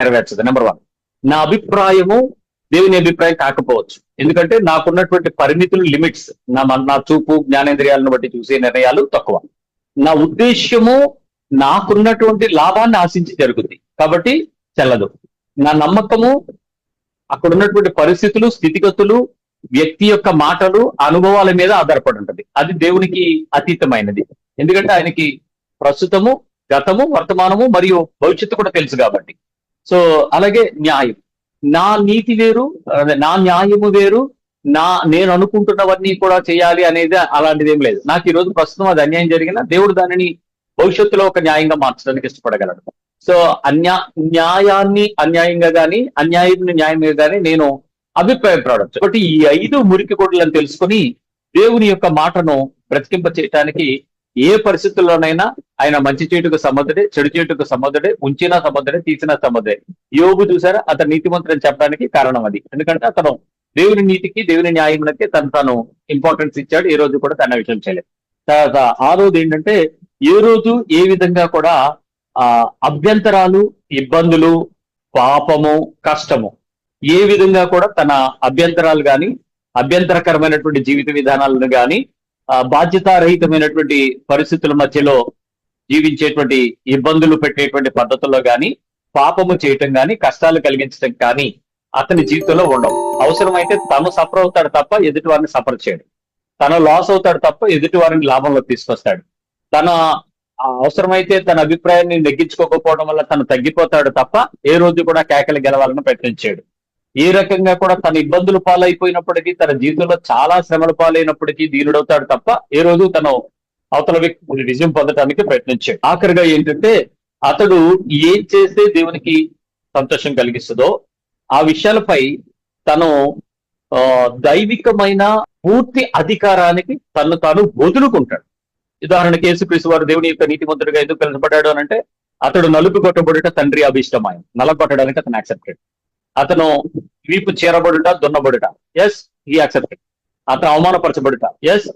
నెరవేర్చదు. Number one నా అభిప్రాయము దేవుని అభిప్రాయం కాకపోవచ్చు. ఎందుకంటే నాకున్నటువంటి పరిమితులు లిమిట్స్ నా నా చూపు జ్ఞానేంద్రియాలను బట్టి చూసే నిర్ణయాలు తక్కువ. నా ఉద్దేశ్యము నాకున్నటువంటి లాభాన్ని ఆశించి జరుగుతుంది కాబట్టి చెల్లదు. నా నమ్మకము అక్కడ ఉన్నటువంటి పరిస్థితులు స్థితిగతులు వ్యక్తి యొక్క మాటలు అనుభవాల మీద ఆధారపడి ఉంటది. అది దేవునికి అతీతమైనది. ఎందుకంటే ఆయనకి ప్రస్తుతము గతము వర్తమానము మరియు భవిష్యత్తు కూడా తెలుసు కాబట్టి. సో అలాగే న్యాయం. నా నీతి వేరు నా న్యాయము వేరు నా నేను అనుకుంటున్నవన్నీ కూడా చేయాలి అనేది అలాంటిది ఏం లేదు. నాకు ఈ రోజు ప్రస్తుతం అది అన్యాయం జరిగిన దేవుడు దానిని భవిష్యత్తులో ఒక న్యాయంగా మార్చడానికి ఇష్టపడగలడు. సో అన్యా న్యాయాన్ని అన్యాయంగా గాని అన్యాయం న్యాయంగా గాని నేను అభిప్రాయపడవచ్చు కాబట్టి ఈ ఐదు మురికి కొడులను తెలుసుకొని దేవుని యొక్క మాటను బ్రతికింప చేయటానికి ఏ పరిస్థితుల్లోనైనా ఆయన మంచి చేటుకు సమర్థుడే చెడు చేటుకు సమర్థుడే ఉంచినా సమర్థుడే తీసినా సమర్థుడే యోగు చూసారా? అతను నీతిమంతుడని చెప్పడానికి కారణం అది. ఎందుకంటే అతను దేవుని నీతికి దేవుని న్యాయమునకి తను తను ఇంపార్టెన్స్ ఇచ్చాడు. ఈ రోజు కూడా తన విషయం చేయలేదు. తర్వాత ఆ రోజు ఏంటంటే ఏ రోజు ఏ విధంగా కూడా ఆ అభ్యంతరాలు ఇబ్బందులు పాపము కష్టము ఏ విధంగా కూడా తన అభ్యంతరాలు కానీ అభ్యంతరకరమైనటువంటి జీవిత విధానాలను గాని బాధ్యతారహితమైనటువంటి పరిస్థితుల మధ్యలో జీవించేటువంటి ఇబ్బందులు పెట్టేటువంటి పద్ధతుల్లో కానీ పాపము చేయటం కానీ కష్టాలు కలిగించడం కానీ అతని జీవితంలో ఉండవు. అవసరమైతే తను సఫర్ అవుతాడు తప్ప ఎదుటి వారిని సఫర్ చేయడు. తను లాస్ అవుతాడు తప్ప ఎదుటి వారిని లాభంలోకి తీసుకొస్తాడు. తన అవసరమైతే తన అభిప్రాయాన్ని నెగ్గించుకోకపోవడం వల్ల తను తగ్గిపోతాడు తప్ప ఏ రోజు కూడా కేకలు గెలవాలని ప్రయత్నించాడు. ఏ రకంగా కూడా తన ఇబ్బందులు పాలైపోయినప్పటికీ తన జీవితంలో చాలా శ్రమలు పాలైనప్పటికీ దీనుడవుతాడు తప్ప ఏ రోజు తను అవతల వ్యక్తి విజయం పొందడానికి ప్రయత్నించాడు. ఆఖరిగా ఏంటంటే అతడు ఏం చేస్తే దేవునికి సంతోషం కలిగిస్తుందో ఆ విషయాలపై తను ఆ, దైవికమైన పూర్తి అధికారానికి తను తాను వదులుకుంటాడు ఉదాహరణకి యేసుక్రీస్తు వారు దేవుని యొక్క నీతిమంతుడిగా ఎందుకు పిలువబడ్డాడు అని అంటే అతడు నలుపు కొట్టబడుట తండ్రి అభిష్టమాయం. నలగొట్టడానికి అతను యాక్సెప్టెడ్. అతను వీపు చేరబడుట దున్నబడుట. ఎస్ ఈ యాక్సెప్టెడ్ అతను అవమానపరచబడుట. ఎస్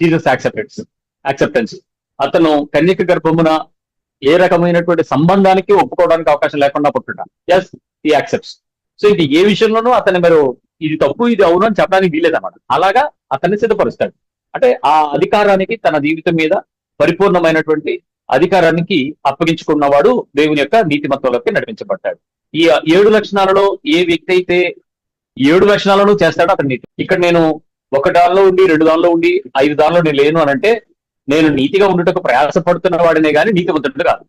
జీసస్ యాక్సెప్టెడ్స్ యాక్సెప్టెన్స్ అతను కన్యక గర్భమున ఏ రకమైనటువంటి సంబంధానికి ఒప్పుకోవడానికి అవకాశం లేకుండా పుట్టుట. ఎస్ ఈ యాక్సెప్ట్స్ సో ఇది ఏ విషయంలోనూ అతను మీరు ఇది తప్పు ఇది అవును అని చెప్పడానికి వీలేదన్నమాట అలాగా అతన్ని సిద్ధపరుస్తాడు. అంటే ఆ అధికారానికి తన జీవితం మీద పరిపూర్ణమైనటువంటి అధికారానికి అప్పగించుకున్నవాడు దేవుని యొక్క నీతిమత్వంలోకి నడిపించబడ్డాడు. ఈ ఏడు లక్షణాలలో ఏ వ్యక్తి అయితే ఏడు లక్షణాలను చేస్తాడో అతను నీతి ఇక్కడ నేను ఒక దానిలో ఉండి రెండు దానిలో ఉండి ఐదు దానిలో నేను లేను అని అంటే నేను నీతిగా ఉండటకు ప్రయాసపడుతున్న వాడినే గాని నీతివంతుడు కాదు.